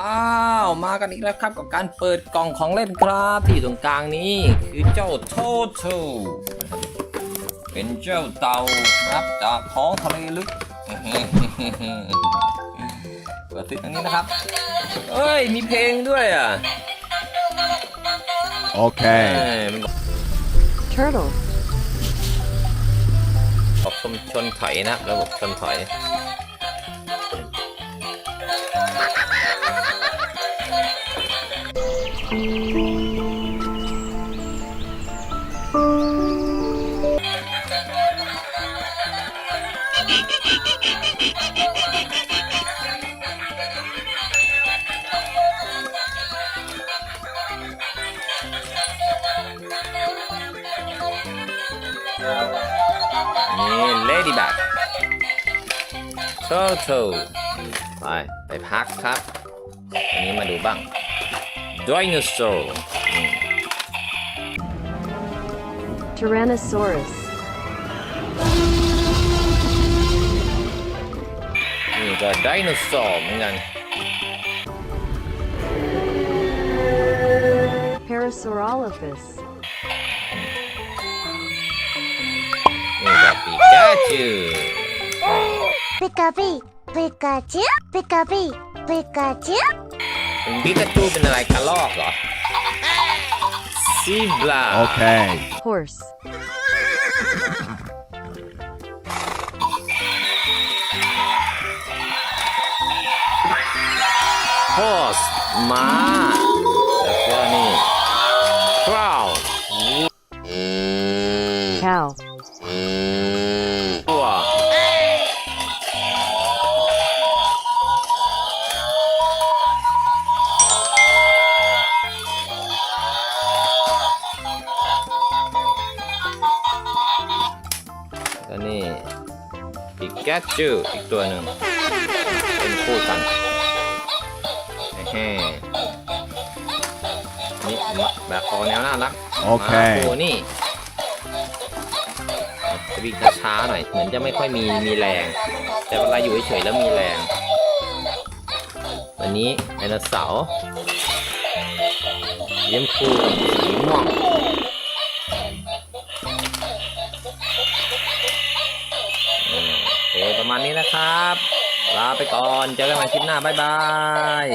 อ้าวมากันอีกแล้วครับกับการเปิดกล่องของเล่นครับที่อยู่ตรงกลางนี้คือเจ้าโทโทเป็นเจ้าเต่าครับจากท้องทะเลลึกเปิดติดอันนี้นะครับเอ้ยมีเพลงด้วยอะ Okay. เอ้ยมัน Turtle. บอกชมชนถอยนะระบบชนถอย นี่ Ladybug Turtle ไป ไปพักครับ อันนี้มาดูบ้าง Dinosaur Tyrannosaurus. นี่ก็ Dinosaur เหมือนกัน Parasaurolophus. นี่ก็ปีกาจู Pikachu, Pikachu, Pikachu, Pikachu. เป็นปิกาจู เป็นอะไรกระลอกเหรอซีบลา Okay. Horse. horse ม้าแล้วก็นี่ ปิกาจูอีกตัวหนึ่งเป็นคู่กันแฮ่ๆนี่แบบคอแนวน่ารักโอเคมาตัวนี่จะวิ่งช้าๆหน่อยเหมือนจะไม่ค่อยมีมีแรง แต่เวลาอยู่เฉยๆแล้วมีแรง วันนี้ไดโนเสาร์เยี่ยมพูสีม่วง ประมาณนี้นะครับ ลาไปก่อน เจอกันใหม่คลิปหน้า บ๊ายบาย